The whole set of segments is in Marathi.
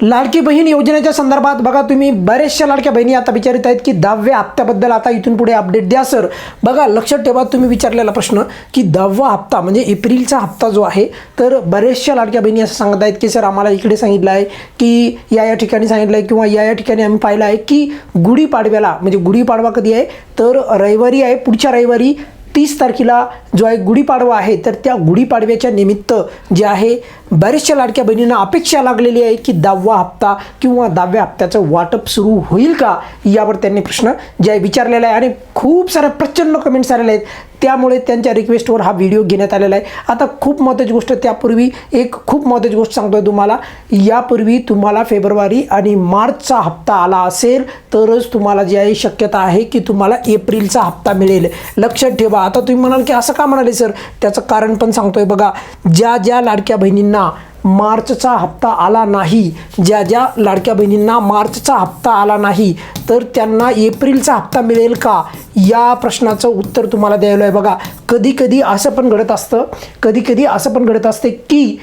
लाडकी बहीण योजनेच्या संदर्भात बघा तुम्ही बऱ्याचशा लाडक्या बहिणी आता विचारित आहेत की दहाव्या हप्त्याबद्दल आता इथून पुढे अपडेट द्या सर बघा लक्षात ठेवा तुम्ही विचारलेला प्रश्न की दहावा हप्ता म्हणजे एप्रिलचा हप्ता जो आहे तर बऱ्याचशा लाडक्या बहिणी असं सांगत आहेत की सर आम्हाला इकडे सांगितलं आहे की या या ठिकाणी सांगितलं आहे किंवा या या ठिकाणी आम्ही पाहिलं आहे की गुढीपाडव्याला म्हणजे गुढीपाडवा कधी आहे तर रविवारी आहे पुढच्या रविवारी तीस तारखेला जो आहे गुढीपाडवा आहे तर त्या गुढीपाडव्याच्या निमित्त जे आहे बऱ्याचशा लाडक्या बहिणींना अपेक्षा लागलेली आहे की दहावा हप्ता किंवा दहाव्या हप्त्याचं वाटप सुरू होईल का? यावर त्यांनी प्रश्न जे आहे विचारलेला आहे आणि खूप साऱ्या प्रचंड कमेंट्स आलेल्या आहेत. त्यामुळे त्यांच्या रिक्वेस्टवर हा व्हिडिओ घेण्यात आलेला आहे. आता खूप महत्त्वाची गोष्ट त्यापूर्वी एक खूप महत्त्वाची गोष्ट सांगतोय तुम्हाला. यापूर्वी तुम्हाला फेब्रुवारी आणि मार्चचा हप्ता आला असेल तरच तुम्हाला जी आहे शक्यता आहे की तुम्हाला एप्रिलचा हप्ता मिळेल. लक्षात ठेवा. आता तुम्ही म्हणाल की असं का म्हणाले सर त्याचं कारण पण सांगतोय. बघा ज्या ज्या लाडक्या बहिणींना मार्चचा हप्ता आला नाही ज्या ज्या लाडक्या बहिणींना मार्चचा हप्ता आला नाही तर त्यांना एप्रिलचा हप्ता मिळेल का? या प्रश्नाचं उत्तर तुम्हाला द्यायला आहे. बघा कधी कधी असं पण घडत असतं कधी कधी असं पण घडत असते की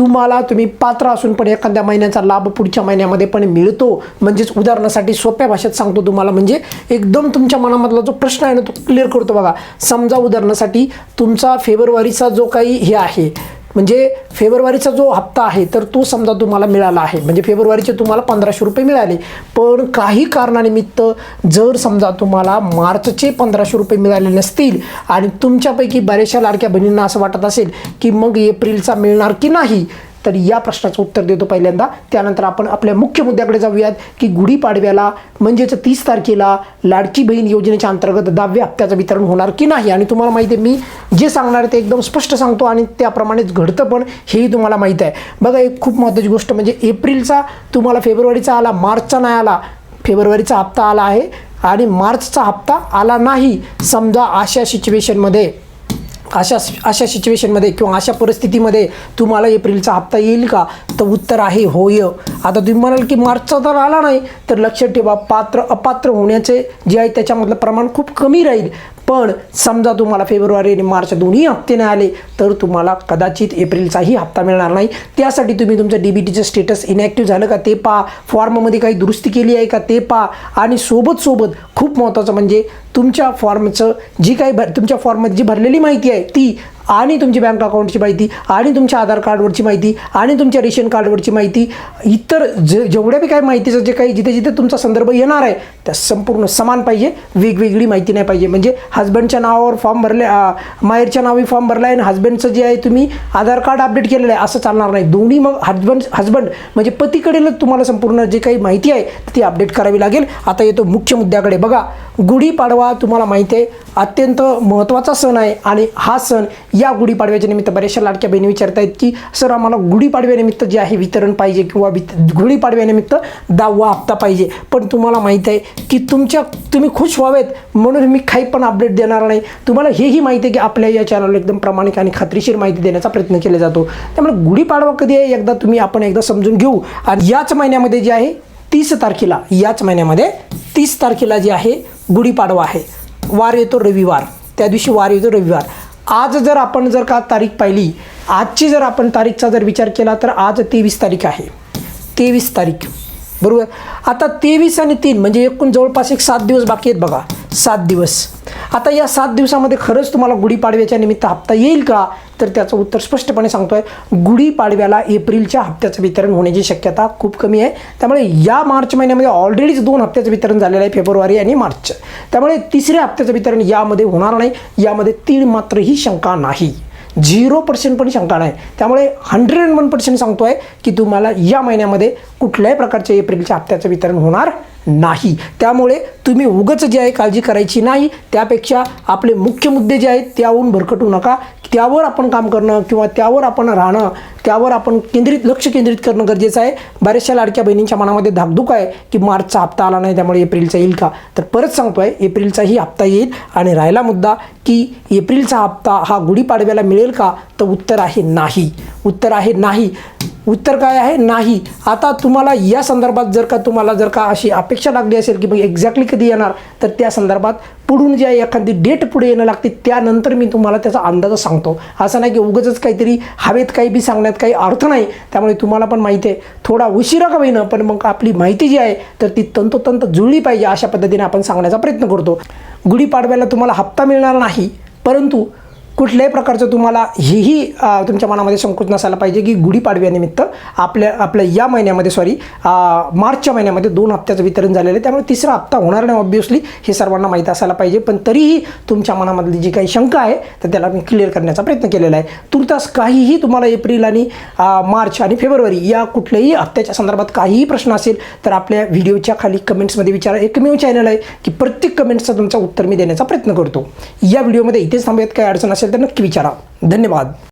तुम्हाला तुम्ही पात्र असून पण एखाद्या महिन्याचा लाभ पुढच्या महिन्यामध्ये पण मिळतो. म्हणजेच उदाहरणासाठी सोप्या भाषेत सांगतो तुम्हाला म्हणजे एकदम तुमच्या मनामधला जो प्रश्न आहे ना तो क्लिअर करतो बघा. समजा उदाहरणासाठी तुमचा फेब्रुवारीचा जो काही हे आहे म्हणजे फेब्रुवारीचा जो हप्ता आहे तर तो समजा तुम्हाला मिळाला आहे. म्हणजे फेब्रुवारीचे तुम्हाला पंधराशे रुपये मिळाले. पण काही कारणानिमित्त जर समजा तुम्हाला मार्चचे पंधराशे रुपये मिळाले नसतील आणि तुमच्यापैकी बऱ्याचशा लाडक्या बहिणींना असं वाटत असेल की मग एप्रिलचा मिळणार की नाही तर या प्रश्नाचं उत्तर देतो पहिल्यांदा. त्यानंतर आपण आपल्या मुख्य मुद्द्याकडे जाऊयात की गुढीपाडव्याला म्हणजेच तीस तारखेला लाडकी बहीण योजनेच्या अंतर्गत दहाव्या हप्त्याचं वितरण होणार की नाही? आणि तुम्हाला माहिती आहे मी जे सांगणार आहे ते एकदम स्पष्ट सांगतो आणि त्याप्रमाणेच घडतं पण हेही तुम्हाला माहीत आहे. बघा एक खूप महत्त्वाची गोष्ट म्हणजे एप्रिलचा तुम्हाला फेब्रुवारीचा आला मार्चचा नाही आला फेब्रुवारीचा हप्ता आला आहे आणि मार्चचा हप्ता आला नाही. समजा अशा सिच्युएशनमध्ये अशा अशा सिच्युएशनमध्ये किंवा अशा परिस्थितीमध्ये तुम्हाला एप्रिलचा हप्ता येईल का? तर उत्तर आहे होय. आता तुम्ही म्हणाल की मार्चचा तर आला नाही तर लक्षात ठेवा पात्र अपात्र होण्याचे जे आहे त्याच्यामधलं प्रमाण खूप कमी राहील. पण समजा तुम्हाला फेब्रुवारी आणि मार्च दोन्ही हप्ते नाही आले तर तुम्हाला कदाचित एप्रिलचाही हप्ता मिळणार नाही. त्यासाठी तुम्ही तुमचं डी बी टीचं स्टेटस इनॅक्टिव्ह झालं का ते पहा. फॉर्ममध्ये काही दुरुस्ती केली आहे का ते पहा. आणि सोबत सोबत खूप महत्त्वाचं म्हणजे तुमच्या फॉर्मचं जी काही भर तुमच्या फॉर्ममध्ये जी भरलेली माहिती आहे ती आणि तुमची बँक अकाउंटची माहिती आणि तुमच्या आधार कार्डवरची माहिती आणि तुमच्या रेशन कार्डवरची माहिती इतर जे जेवढ्या बी काही माहितीचं जे काही जिथे जिथे तुमचा संदर्भ येणार आहे त्या संपूर्ण समान पाहिजे वेगवेगळी माहिती नाही पाहिजे. म्हणजे हजबंडच्या नावावर फॉर्म भरले माहेरच्या नावी फॉर्म भरला आहे आणि हजबंडचं जे आहे तुम्ही आधार कार्ड अपडेट केलेलं आहे असं चालणार नाही. दोन्ही मग हजबंड हजबंड म्हणजे पतीकडेच तुम्हाला संपूर्ण जे काही माहिती आहे ती अपडेट करावी लागेल. आता येतो मुख्य मुद्द्याकडे. बघा गुढीपाडवा तुम्हाला माहिती आहे अत्यंत महत्त्वाचा सण आहे आणि हा सण या गुढीपाडव्याच्या निमित्त बऱ्याचशा लाडक्या बहिणी विचारत आहेत की सर आम्हाला गुढीपाडव्यानिमित्त जे आहे वितरण पाहिजे किंवा वित गुढीपाडव्यानिमित्त दहावा हप्ता पाहिजे. पण तुम्हाला माहीत आहे की तुमच्या तुम्ही खुश व्हावेत म्हणून मी काही पण अपडेट देणार नाही. तुम्हाला हेही माहिती आहे की आपल्या या चॅनलला एकदम प्रामाणिक आणि खात्रीशीर माहिती देण्याचा प्रयत्न केला जातो. त्यामुळे गुढीपाडवा कधी आहे? एकदा तुम्ही आपण एकदा समजून घेऊ. आणि याच महिन्यामध्ये जे आहे तीस तारखेला याच महिन्यामध्ये तीस तारखेला जे आहे गुढीपाडवा आहे. वार येतो रविवार. त्या दिवशी वार येतो रविवार. आज जर आपण जर का तारीख पाहिली आजची जर आपण तारीखचा जर विचार केला तर आज तेवीस तारीख आहे. तेवीस तारीख. बरोबर? आता तेवीस आणि तीन म्हणजे एकूण जवळपास एक सात दिवस बाकी आहेत बघा. सात दिवस. आता या सात दिवसामध्ये खरंच तुम्हाला गुढीपाडव्याच्या निमित्त हप्ता येईल का? तर त्याचं उत्तर स्पष्टपणे सांगतोय. गुढीपाडव्याला एप्रिलच्या हप्त्याचं वितरण होण्याची शक्यता खूप कमी आहे. त्यामुळे या मार्च महिन्यामध्ये ऑलरेडीच दोन हप्त्याचं वितरण झालेलं आहे फेब्रुवारी आणि मार्च. त्यामुळे तिसऱ्या हप्त्याचं वितरण यामध्ये होणार नाही. यामध्ये तीळ मात्र ही शंका नाही. झिरो पर्सेंट पण शंका नाही. त्यामुळे हंड्रेड अँड वन पर्सेंट सांगतो आहे की तुम्हाला या महिन्यामध्ये कुठल्याही प्रकारच्या एप्रिलच्या हप्त्याचं वितरण होणार नाही. त्यामुळे तुम्ही उगच जे आहे काळजी करायची नाही. त्यापेक्षा आपले मुख्य मुद्दे जे आहेत त्याहून भरकटू नका. त्यावर आपण काम करणं किंवा त्यावर आपण राहणं त्यावर आपण केंद्रित लक्ष केंद्रित करणं गरजेचं आहे. बऱ्याचशा लाडक्या बहिणींच्या मनामध्ये धाकधूक आहे की मार्चचा हप्ता आला नाही त्यामुळे एप्रिलचा येईल का? तर परत सांगतो आहे एप्रिलचाही हप्ता येईल. आणि राहिला मुद्दा की एप्रिलचा हप्ता हा गुढीपाडव्याला मिळेल का? तर उत्तर आहे नाही. उत्तर आहे नाही. उत्तर काय आहे? नाही. आता तुम्हाला या संदर्भात जर का तुम्हाला जर का अशी अपेक्षा लागली असेल की मग एक्झॅक्टली कधी येणार तर त्या संदर्भात पुढून जे आहे एखादी डेट पुढे येणं लागते त्यानंतर मी तुम्हाला त्याचा अंदाज सांगतो. असं नाही की उगच काहीतरी हवेत काही बी सांगण्यात काही अर्थ नाही त्यामुळे तुम्हाला पण माहिती आहे. थोडा उशिरा का होईना पण मग आपली माहिती जी आहे तर ती तंतोतंत जुळली पाहिजे अशा पद्धतीने आपण सांगण्याचा प्रयत्न करतो. गुढीपाडव्याला तुम्हाला हप्ता मिळणार नाही परंतु कुठल्याही प्रकारचं तुम्हाला हेही तुमच्या मनामध्ये संकोच नसायला पाहिजे की गुढीपाडव्यानिमित्त आपल्या आपल्या या महिन्यामध्ये सॉरी मार्चच्या महिन्यामध्ये दोन हप्त्याचं वितरण झालेलं आहे. त्यामुळे तिसरा हप्ता होणार नाही ऑब्वियसली हे सर्वांना माहीत असायला पाहिजे. पण तरीही तुमच्या मनामधली जी काही शंका आहे तर त्याला मी क्लिअर करण्याचा प्रयत्न केलेला आहे. तुर्तास काहीही तुम्हाला एप्रिल आणि मार्च आणि फेब्रुवारी या कुठल्याही हप्त्याच्या संदर्भात काहीही प्रश्न असेल तर आपल्या व्हिडिओच्या खाली कमेंट्समध्ये विचारा. एकमेव चॅनल आहे की प्रत्येक कमेंट्सचं तुमचं उत्तर मी देण्याचा प्रयत्न करतो. या व्हिडिओमध्ये इथेच थांबूयात. काही अडचण असेल असेल तर नक्की विचारा. धन्यवाद.